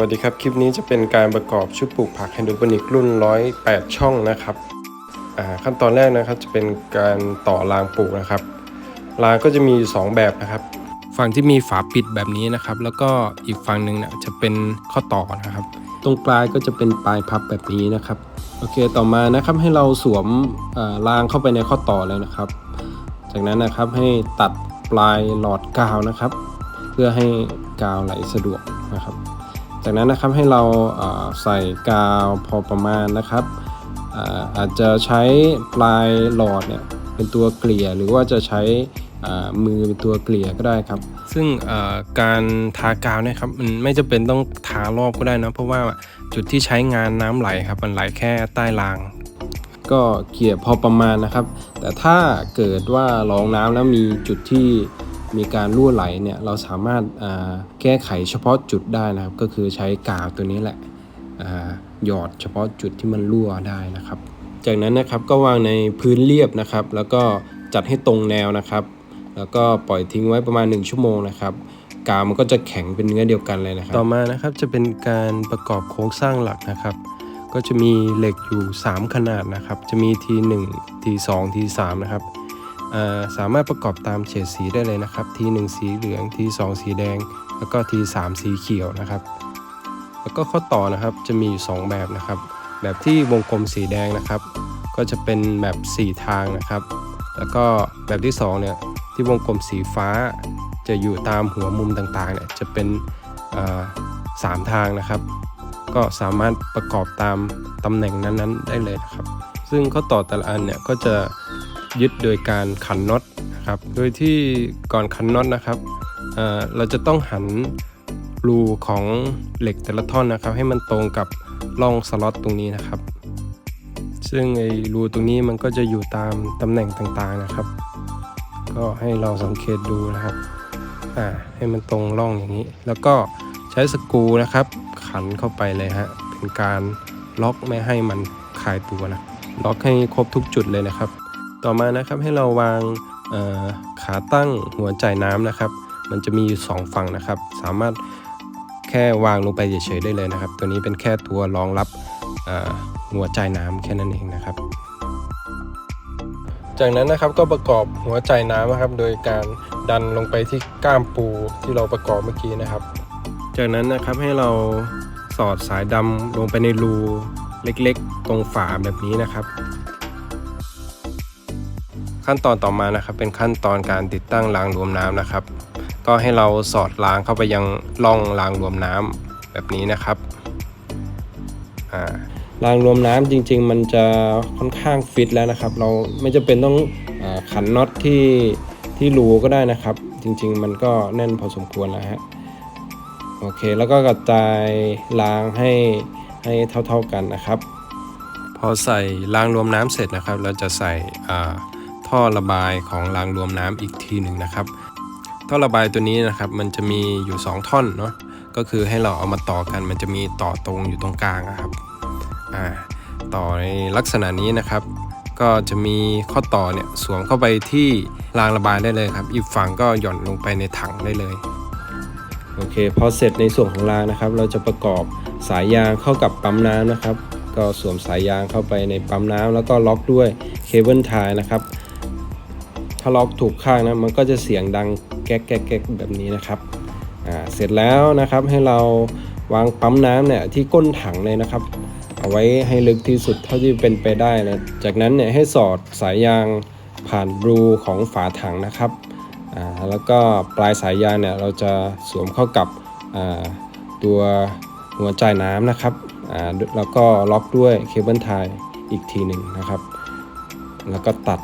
วัสดีครับ คลิปนี้จะเป็นการประกอบชุดปลูกผักไฮโดรโปนิกรุ่น 108 ช่องนะครับขั้นตอนแรกนะครับจะเป็นการต่อรางปลูกนะครับ รางก็จะมีอยู่สองแบบนะครับ ฝั่งที่มีฝาปิดแบบนี้นะครับ แล้วก็อีกฝั่งหนึ่งนี่ยจะเป็นข้อต่อนะครับ ตรงปลายก็จะเป็นปลายพับแบบนี้นะครับโอเคต่อมานะครับให้เราสวมรางเข้าไปในข้อต่อเลยนะครับ จากนั้นนะครับให้ตัดปลายหลอดกาวนะครับ เพื่อให้กาวไหลสะดวกนะครับ จากนั้นนะครับให้เราเอ่อใส่กาวพอประมาณนะครับอาอาจจะใช้ปลายหลอดเนี่ยเป็นตัวเกลี่ยหรือว่าจะใช้มือเป็นตัวเกลี่ยก็ได้ครับ ซึ่งการทากาวเนี่ยครับมันไม่จำเป็นต้องทารอบก็ได้นะเพราะว่าจุดที่ใช้งานน้ำไหลครับมันไหลแค่ใต้ราง ก็เกลี่ยพอประมาณนะครับ แต่ถ้าเกิดว่ารองน้ำแล้วมีจุดที่ มีการรั่วไหลเนี่ยเราสามารถแก้ไขเฉพาะจุดได้นะครับ ก็คือใช้กาวตัวนี้แหละหยอดเฉพาะจุดที่มันรั่วได้นะครับ จากนั้นนะครับก็วางในพื้นเรียบนะครับ แล้วก็จัดให้ตรงแนวนะครับ แล้วก็ปล่อยทิ้งไว้ประมาณ 1 ชั่วโมงนะครับกาวมันก็จะแข็งเป็นเนื้อเดียวกันเลยนะครับ ต่อมานะครับจะเป็นการประกอบโครงสร้างหลักนะครับ ก็จะมีเหล็กอยู่ 3 ขนาดนะครับ จะมี T1 T2 T3 นะครับ สามารถประกอบตามเฉดสีได้เลยนะครับ T1 สีเหลือง T2 สีแดง แล้วก็ T3 สีเขียวนะครับ แล้วก็ข้อต่อนะครับจะมีอยู่ 2 แบบนะครับ แบบที่วงกลมสีแดงนะครับ ก็จะเป็นแบบ 4 ทางนะครับ แล้วก็แบบที่2เนี่ยที่วงกลมสีฟ้า จะอยู่ตามหัวมุมต่างๆเนี่ยจะเป็นสามทางนะครับ ก็สามารถประกอบตามตำแหน่งนั้นๆ ได้เลยนะครับ ซึ่งข้อต่อแต่ละอันเนี่ยก็จะ ยึดโดยการขันน็อตนะครับโดยที่ก่อนขันน็อตนะครับเอ่อเราจะต้องหันรูของเหล็กแต่ละท่อนนะครับ ให้มันตรงกับร่องสล็อตตรงนี้นะครับ ซึ่งไอ้รูตรงนี้มันก็จะอยู่ตามตำแหน่งต่างๆนะครับ ก็ให้เราสังเกตดูนะครับอ่าให้มันตรงร่องอย่างนี้ แล้วก็ใช้สกรูนะครับ ขันเข้าไปเลยฮะเป็นการล็อกไม่ให้มันคลายตัวนะล็อกให้ครบทุกจุดเลยนะครับ ต่อมานะครับให้เราวางขาตั้งหัวจ่ายน้ำนะครับ มันจะมีอยู่สองฝั่งนะครับ สามารถแค่วางลงไปเฉยๆได้เลยนะครับ ตัวนี้เป็นแค่ตัวรองรับหัวจ่ายน้ำแค่นั้นเองนะครับ จากนั้นนะครับก็ประกอบหัวจ่ายน้ำนะครับ โดยการดันลงไปที่ก้ามปูที่เราประกอบเมื่อกี้นะครับ จากนั้นนะครับให้เราสอดสายดำลงไปในรูเล็กๆ ตรงฝาแบบนี้นะครับ ขั้นตอนต่อมานะครับ เป็นขั้นตอนการติดตั้งรางรวมน้ำนะครับ ก็ให้เราสอดรางเข้าไปยังร่องรางรวมน้ำแบบนี้นะครับอ่ารางรวมน้ำจริง ๆ มันจะค่อนข้างฟิตแล้วนะครับ เราไม่จำเป็นต้องอขันน็อตที่ที่รูก็ได้นะครับ จริง ๆ มันก็แน่นพอสมควรแล้วฮะโอเคแล้วก็กระจายรางให้ให้เท่า ๆกันนะครับ พอใส่รางรวมน้ำเสร็จนะครับ เราจะใส่อ่า ท่อระบายของรางรวมน้ำอีกทีหนึ่งนะครับ ท่อระบายตัวนี้นะครับมันจะมีอยู่ 2 ท่อนเนาะก็คือให้เราเอามาต่อกันมันจะมีต่อตรงอยู่ตรงกลางนะครับอ่าต่อในลักษณะนี้นะครับ ก็จะมีข้อต่อเนี่ยสวมเข้าไปที่รางระบายได้เลยครับอีกฝั่งก็หย่อนลงไปในถังได้เลยโอเคพอเสร็จในส่วนของรางนะครับ เราจะประกอบสายยางเข้ากับปั๊มน้ำนะครับ ก็สวมสายยางเข้าไปในปั๊มน้ำแล้วก็ล็อกด้วยเคเบิลไทยนะครับ ถ้าล็อกถูกข้างนะมันก็จะเสียงดังแก๊กแก๊กแก๊กแบบนี้นะครับอ่าเสร็จแล้วนะครับให้เราวางปั๊มน้ำเนี่ยที่ก้นถังเลยนะครับ เอาไว้ให้ลึกที่สุดเท่าที่เป็นไปได้นะจากนั้นเนี่ยให้สอดสายยางผ่านรูของฝาถังนะครับอ่าแล้วก็ปลายสายยางเนี่ยเราจะสวมเข้ากับอ่าตัวหัวจ่ายน้ำนะครับอ่าแล้วก็ล็อกด้วยเคเบิลไทยอีกทีหนึ่งนะครับ แล้วก็ตัด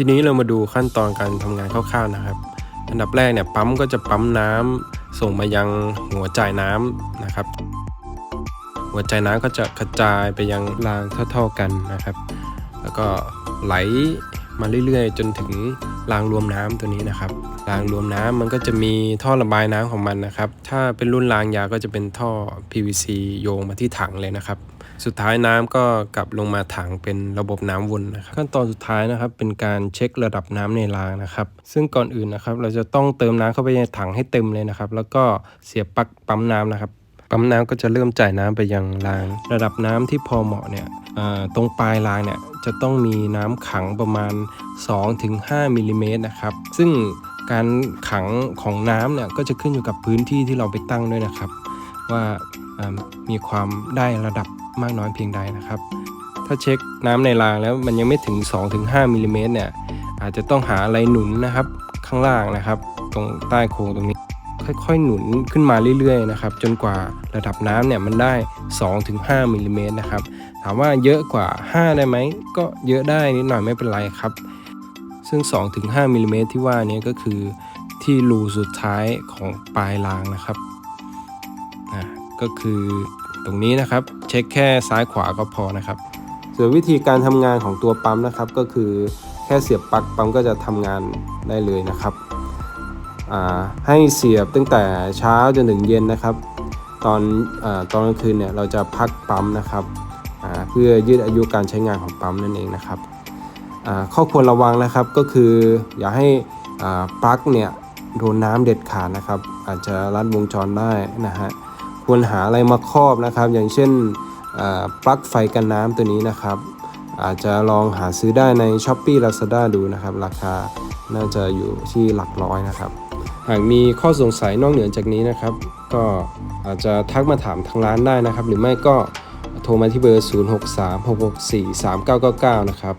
ทีนี้เรามาดูขั้นตอนการทำงานคร่าวๆนะครับ อันดับแรกเนี่ยปั๊มก็จะปั๊มน้ำส่งมายังหัวจ่ายน้ำนะครับ หัวจ่ายน้ำก็จะกระจายไปยังรางเท่าๆกันนะครับ แล้วก็ไหลมาเรื่อยๆ จนถึงรางรวมน้ำตัวนี้นะครับ รางรวมน้ำมันก็จะมีท่อระบายน้ำของมันนะครับ ถ้าเป็นรุ่นรางยาวก็จะเป็นท่อ PVC โยงมาที่ถังเลยนะครับ สุดท้ายน้ำก็กลับลงมาถังเป็นระบบน้ำวนนะครับขั้นตอนสุดท้ายนะครับ เป็นการเช็คระดับน้ำในรางนะครับ ซึ่งก่อนอื่นนะครับ เราจะต้องเติมน้ำเข้าไปในถังให้เต็มเลยนะครับ แล้วก็เสียบปลั๊กปั๊มน้ำนะครับปั๊มน้ำก็จะเริ่มจ่ายน้ำไปยังราง ระดับน้ำที่พอเหมาะเนี่ยตรงปลายรางเนี่ยจะต้องมีน้ำขังประมาณ 2-5มิลลิเมตรนะครับ ซึ่งการขังของน้ำเนี่ยก็จะขึ้นอยู่กับพื้นที่ที่เราไปตั้งด้วยนะครับ ว่ามีความได้ระดับ มากน้อยเพียงใดนะครับ ถ้าเช็คน้ำในรางแล้วมันยังไม่ถึง 2-5มิลลิเมตรเนี่ยอาจจะต้องหาอะไรหนุนนะครับข้างล่างนะครับ ตรงใต้โครงตรงนี้ ค่อยๆหนุนขึ้นมาเรื่อยๆนะครับจนกว่าระดับน้ำเนี่ยมันได้ 2-5มิลลิเมตรนะครับถามว่าเยอะกว่า 5 ได้ไหมก็เยอะได้นิดหน่อยไม่เป็นไรครับ ซึ่ง 2-5มิลลิเมตรที่ว่านี้ก็คือที่รูสุดท้ายของปลายรางนะครับก็คือตรงนี้นะครับ เช็คแค่ซ้ายขวาก็พอนะครับ ส่วนวิธีการทำงานของตัวปั๊มนะครับก็คือแค่เสียบปลั๊กปั๊มก็จะทำงานได้เลยนะครับให้เสียบตั้งแต่เช้าจนถึงเย็นนะครับ ตอนอตอนกลางคืนเนี่ยเราจะพักปั๊มนะครับเพื่อยืดอายุการใช้งานของปั๊มนั่นเองนะครับข้อควรระวังนะครับก็คือ อย่าให้ปลั๊กเนี่ยโดนน้ำเด็ดขาดนะครับ อาจจะรัดวงจรได้นะฮะ ควรหาอะไรมาครอบนะครับ อย่างเช่นปลั๊กไฟกันน้ำตัวนี้นะครับ อาจจะลองหาซื้อได้ใน s h อ p e e Lazada ดูนะครับ ราคาน่าจะอยู่ที่หลักร้อยนะครับ หากมีข้อสงสัยนอกเหนือจากนี้นะครับ ก็อาจจะทักมาถามทางร้านได้นะครับ หรือไม่ก็โทรมาที่เบอร์ 0636643999 นะครับ